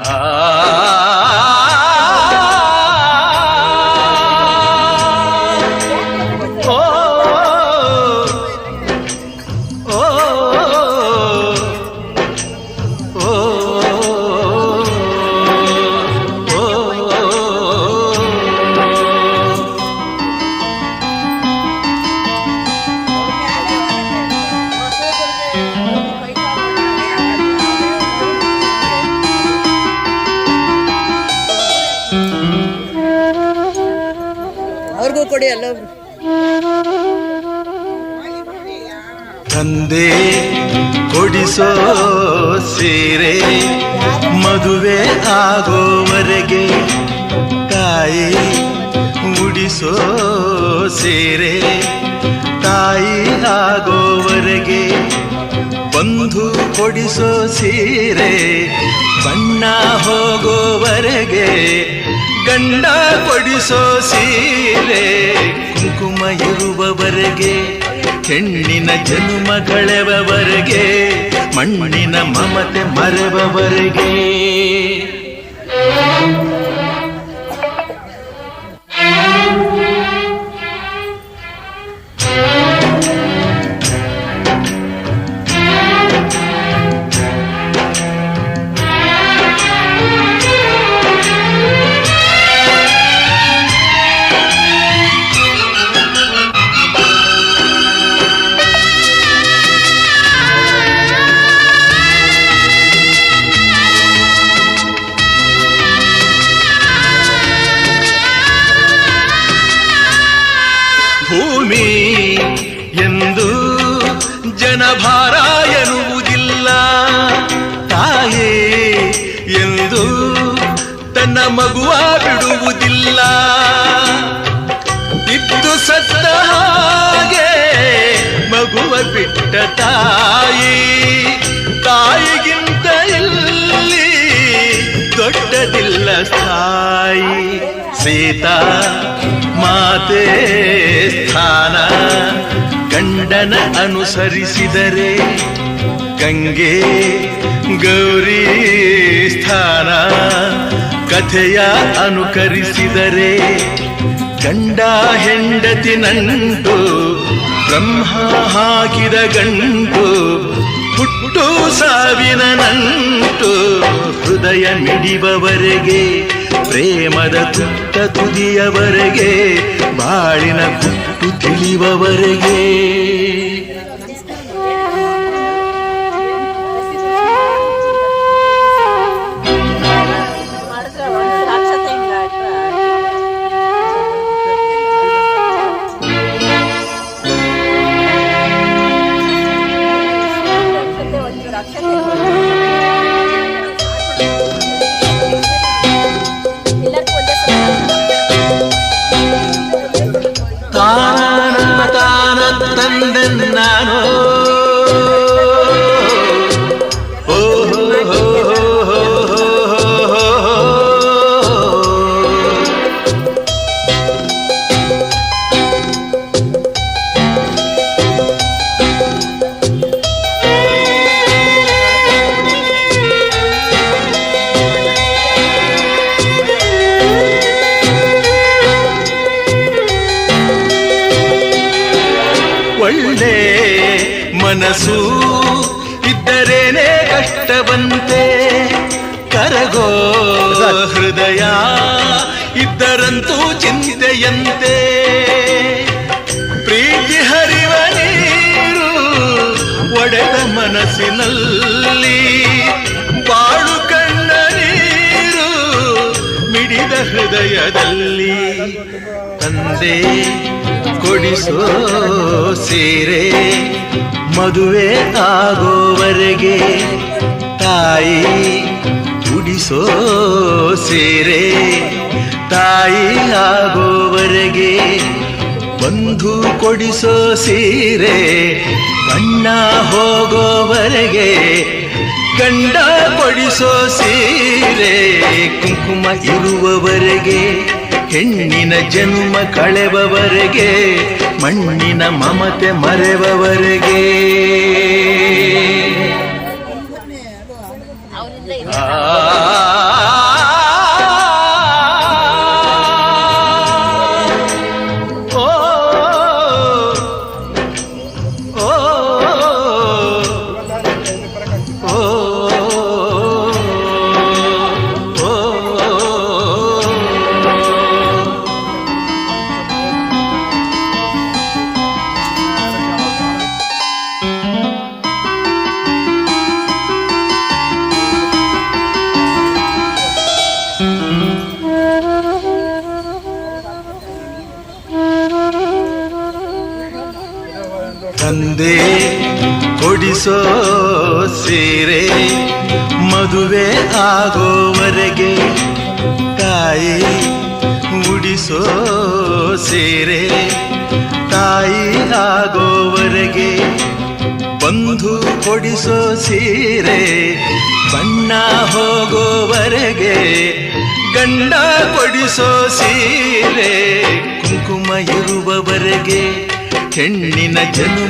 ಓ ಅವ್ರಿಗೂ ಕೊಡಿ ಅಲ್ಲ. ತಂದೆ ಕೊಡಿಸೋ ಸೀರೆ ಮದುವೆ ಆಗೋವರೆಗೆ ತಾಯಿ ಉಡಿಸೋ ಸೀರೆ ತಾಯಿ ಆಗೋವರೆಗೆ ಬಂಧು ಕೊಡಿಸೋ ಸೀರೆ, ಬಣ್ಣ ಹೋಗೋವರೆಗೆ ಗಂಡ ಕೊಡಿಸೋ ಸೀರೆ, ಕುಂಕುಮ ಇರುವವರೆಗೆ, ಹೆಣ್ಣಿನ ಜನ್ಮ ಕಳೆವವರೆಗೆ ಮಣ್ಣಿನ ಮಮತೆ ಮರೆವವರೆಗೆ. ಭೂಮಿ ಎಂದು ಜನಭಾರ ಎನ್ನುವುದಿಲ್ಲ. ತಾಯೇ ಎಂದು ತನ್ನ ಮಗುವ ಬಿಡುವುದಿಲ್ಲ. ಇದ್ದು ಸತ್ತ ಹಾಗೆ ಮಗುವ ಬಿಟ್ಟ ತಾಯಿ. ಸೀತಾ, ಮಾತೆ ಸ್ಥಾನ, ಗಂಡನ ಅನುಸರಿಸಿದರೆ ಗಂಗೆ ಗೌರಿ ಸ್ಥಾನ, ಕಥೆಯ ಅನುಕರಿಸಿದರೆ ಗಂಡ ಹೆಂಡತಿ ನಂಟು, ಬ್ರಹ್ಮ ಹಾಕಿದ ಗಂಟು, ಹುಟ್ಟು ಸಾವಿನ ನಂಟು, ಹೃದಯ ಮಿಡಿಬವರೆಗೆ ಪ್ರೇಮದ ತುಟ್ಟ ತುದಿಯವರೆಗೆ ಬಾಳಿನ ಕುಟ್ಟು ತಿಳಿಯುವವರೆಗೆ ಒಳ್ಳೆ ಮನಸ್ಸು ಇದ್ದರೇನೆ ಕಷ್ಟವಂತೆ. ಕರಗೋ ಹೃದಯ ಇದ್ದರಂತೂ ಚಿಂತೆಯಂತೆ. ಪ್ರೀತಿ ಹರಿವ ನೀರು ಒಡೆದ ಮನಸ್ಸಿನಲ್ಲಿ. ಬಾಳು ಕಣ್ಣ ನೀರು ಮಿಡಿದ ಹೃದಯದಲ್ಲಿ. ತಂದೆ ಕೊಡಿಸೋ ಸೀರೆ ಮದುವೆ ಆಗೋವರೆಗೆ ತಾಯಿ ಉಡಿಸೋ ಸೀರೆ ತಾಯಿ ಆಗೋವರೆಗೆ ಬಂಧು ಕೊಡಿಸೋ ಸೀರೆ ಅಣ್ಣ ಹೋಗೋವರೆಗೆ ಗಂಡ ಕೊಡಿಸೋ ಸೀರೆ ಕುಂಕುಮ ಇರುವವರೆಗೆ ಹೆಣ್ಣಿನ ಜನ್ಮ ಕಳೆವವರೆಗೆ ಮಣ್ಣಿನ ಮಮತೆ ಮರೆವವರೆಗೆ ಓ ಆ ಕೊಡಿಸೋ ಸೀರೆ ಮದುವೆ ಆಗೋವರೆಗೆ ತಾಯಿ ಉಡಿಸೋ ಸೀರೆ ತಾಯಿ ಆಗೋವರೆಗೆ ಬಂಧು ಕೊಡಿಸೋ ಸೀರೆ ಬಣ್ಣ ಹೋಗೋವರೆಗೆ ಗಂಡ ಕೊಡಿಸೋ ಸೀರೆ ಕುಂಕುಮ ಇರುವವರೆಗೆ ಹೆಣ್ಣಿನ ಜನ್ಮ